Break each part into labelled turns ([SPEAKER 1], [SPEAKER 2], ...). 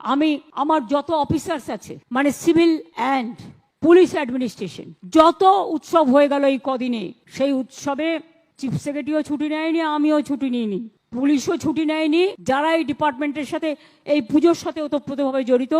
[SPEAKER 1] আমি, আমার যত অফিসার্স আছে মানে সিভিল অ্যান্ড পুলিশ অ্যাডমিনিস্ট্রেশন, যত উৎসব হয়ে গেল এই কদিনে, সেই উৎসবে চিফ সেক্রেটারিও ছুটি নেয়নি, আমিও ছুটি নিইনি। পুলিশও ছুটি নেয়নি, যারা এই ডিপার্টমেন্টের সাথে, এই পুজোর সাথে ওতপ্রোতভাবে জড়িত,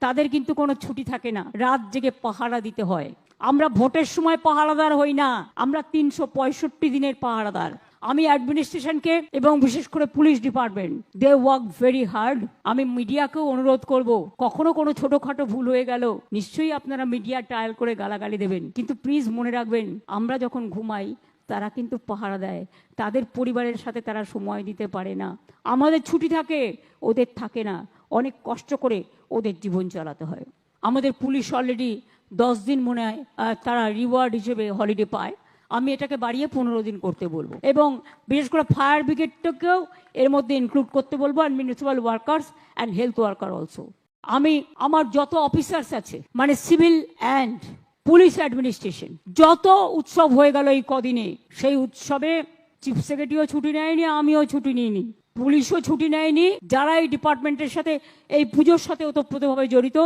[SPEAKER 1] তাদের কিন্তু কোনো ছুটি থাকে না। রাত জেগে পাহারা দিতে হয়। আমরা ভোটের সময় পাহারাদার হই না। আমরা তিনশো পঁয়ষট্টি দিনের পাহারাদার। আমি অ্যাডমিনিস্ট্রেশনকে এবং বিশেষ করে police department they work very hard আমি মিডিয়াকেও অনুরোধ করব, কখনো কোনো ছোটোখাটো ভুল হয়ে গেল, নিশ্চয়ই আপনারা মিডিয়া ট্রায়াল করে গালাগালি দেবেন। কিন্তু প্লিজ মনে রাখবেন, আমরা যখন ঘুমাই, তারা কিন্তু পাহারা দেয়। তাদের পরিবারের সাথে তারা সময় দিতে পারে না। আমাদের ছুটি থাকে, ওদের থাকে না। অনেক কষ্ট করে ওদের জীবন চালাতে হয়। আমাদের পুলিশ অলরেডি দশ দিন মনে হয় তারা রিওয়ার্ড হিসেবে হলিডে পায়। আমি এটাকে বাড়িয়ে পনেরো দিন করতে বলব। এবং বিশেষ করে ফায়ার ব্রিগেডটাকেও এর মধ্যে ইনক্লুড করতে বলব and municipal workers and health worker also আমি, আমার যত অফিসার্স আছে মানে সিভিল অ্যান্ড পুলিশ অ্যাডমিনিস্ট্রেশন যত উৎসব হয়ে গেল এই কদিনে, সেই উৎসবে চিফ সেক্রেটারিও ছুটি নেয়নি, আমিও ছুটি নিইনি। পুলিশও ছুটি নেয়নি, যারা এই ডিপার্টমেন্টের সাথে, এই পুজোর সাথে ওতপ্রোতভাবে জড়িত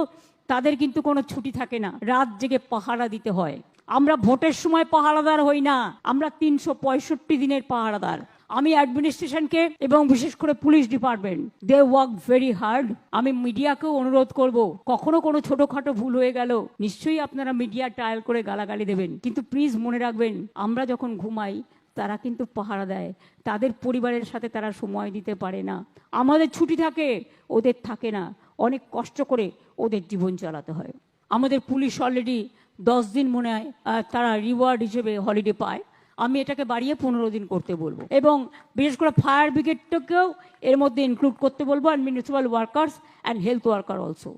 [SPEAKER 1] তাদের কিন্তু কোনো ছুটি থাকে না। রাত জেগে পাহারা দিতে হয়। আমরা ভোটের সময় পাহারাদার হই না। আমরা তিনশো পঁয়ষট্টি দিনের পাহারাদার। আমি অ্যাডমিনিস্ট্রেশনকে এবং বিশেষ করে police department. They work very hard আমি মিডিয়াকেও অনুরোধ করব। কখনো কোনো ছোটখাটো ভুল হয়ে গেল, নিশ্চয়ই আপনারা মিডিয়া ট্রায়াল করে গালাগালি দেবেন। কিন্তু প্লিজ মনে রাখবেন, আমরা যখন ঘুমাই, তারা কিন্তু পাহারা দেয়। তাদের পরিবারের সাথে তারা সময় দিতে পারে না। আমাদের ছুটি থাকে, ওদের থাকে না। অনেক কষ্ট করে ওদের জীবন চালাতে হয়। আমাদের পুলিশ অলরেডি দশ দিন মনে হয় তারা রিওয়ার্ড হিসেবে হলিডে পায়। আমি এটাকে বাড়িয়ে পনেরো দিন করতে বলব। এবং বিশেষ করে ফায়ার ব্রিগেডটাকেও এর মধ্যে ইনক্লুড করতে বলব and municipal workers and health worker also